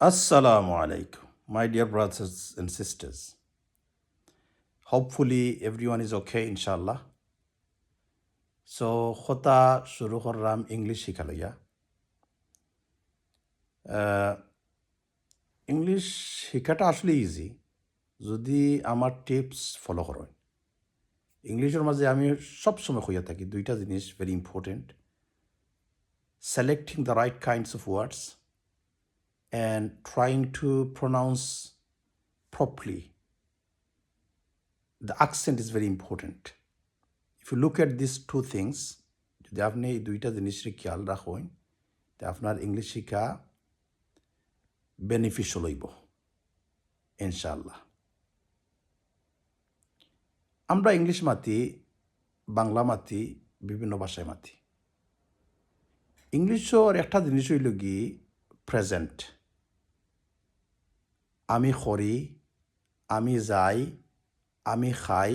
Assalamu alaikum, my dear brothers and sisters. Hopefully, everyone is okay, inshallah. So, শুরু করলাম English শিখা লইয়া English শিখাটা আসলে easy যদি আমার টিপস ফলো করেন ইংলিশের মাঝে আমি সবসময় হইয়া থাকি দুইটা জিনিস very important selecting the right kinds of words and trying to pronounce properly. The accent is very important. If you look at these two things, যদি আপনি এই দুইটা জিনিসের খেয়াল রাখেন তা আপনার ইংলিশ শিক্ষা বেনিফিশিয়াল হইব ইনশাআল্লাহ আমরা ইংলিশ মাতি বাংলা মাতি বিভিন্ন ভাষায় মাতি ইংলিশর একটা জিনিস হইল কি প্রেজেন্ট আমি করি আমি যাই, আমি খাই,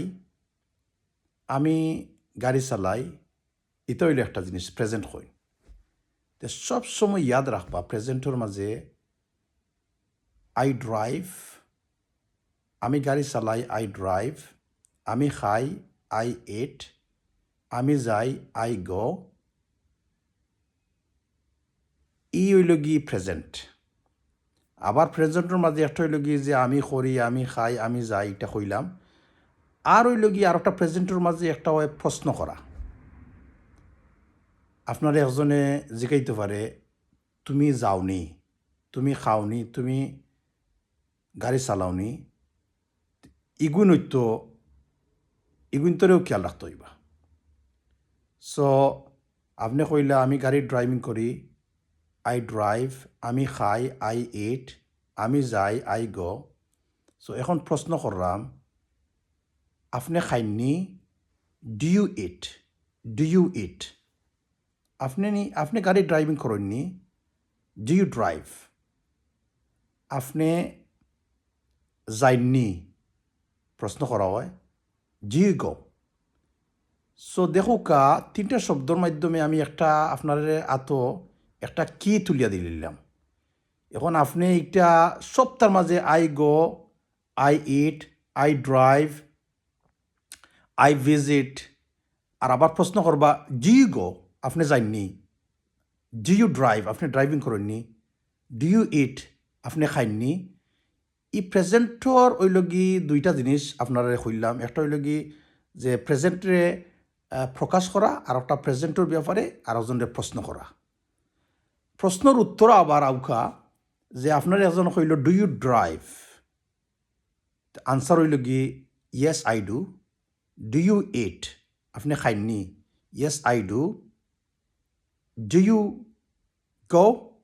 আমি গাড়ি চালাই এটা হইল একটা জিনিস প্রেজেন্ট হই তো সব সময় ইয়াদ রাখবা প্রেজেন্টর মাঝে আই ড্রাইভ আমি গাড়ি চালাই আই ড্রাইভ আমি খাই আই এট আমি যাই আই গ ই হইল গি প্রেজেন্ট আবার প্রেজেন্টের মাঝে একটা হইল গিয়ে যে আমি করি, আমি খাই, আমি যাই, এটা কইলাম। আর হইল গিয়ে আর একটা প্রেজেন্টের মাঝে একটা হয় প্রশ্ন করা। আপনার একজনে জিকাইতে পারে, তুমি যাওনি, তুমি খাওনি, তুমি গাড়ি চালাওনি, ইগুন হইতো ইগুনতরেও খেয়াল রাখতে হইবা। সো আপনি কইলা, আমি গাড়ি ড্রাইভিং করি আই ড্রাইভ আমি খাই আই ইট আমি যাই আই গো সো এখন প্রশ্ন করলাম আপনি খাইনি do you eat do you eat আপনি নি, আপনি গাড়ি ড্রাইভিং করেননি ডু ইউ ড্রাইভ আপনি যাইননি প্রশ্ন করা হয় ডু ইউ গো সো দেখুকা তিনটা শব্দর মাধ্যমে আমি একটা আপনার আত একটা কি তুলিয়া দিলাম এখন আপনি এটা সপ্তাহের মাঝে I go I eat I drive I visit আর আবার প্রশ্ন করবা ডি ইউ গো আপনি যাইননি ডি ইউ ড্রাইভ আপনি ড্রাইভিং করেননি। ডি ইউ ইট আপনি খাইননি। ই প্রেজেন্টর ওইলগি দুইটা জিনিস আপনারা কইলাম একটা হইলগি যে প্রেজেন্টরে প্রকাশ করা, আর একটা প্রেজেন্টর ব্যাপারে আর প্রশ্ন করা। প্রশ্নের উত্তর আবার আউকা যে আপনার এজন হইল ডু ইউ ড্রাইভ আনসার হইল কি yes I do do you eat আপনি খাইননি yes I do do you go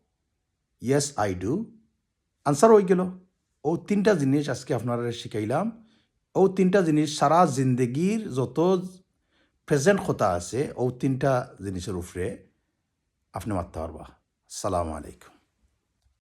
yes I do answer হয়ে গেল। ও তিনটা জিনিস আজকে আপনারা শিখাইলাম ও তিনটা জিনিস সারা জিন্দগির যত প্রেজেন্ট কথা আছে ও তিনটা জিনিসের উপরে আপনি মারতে পারবা السلام عليكم.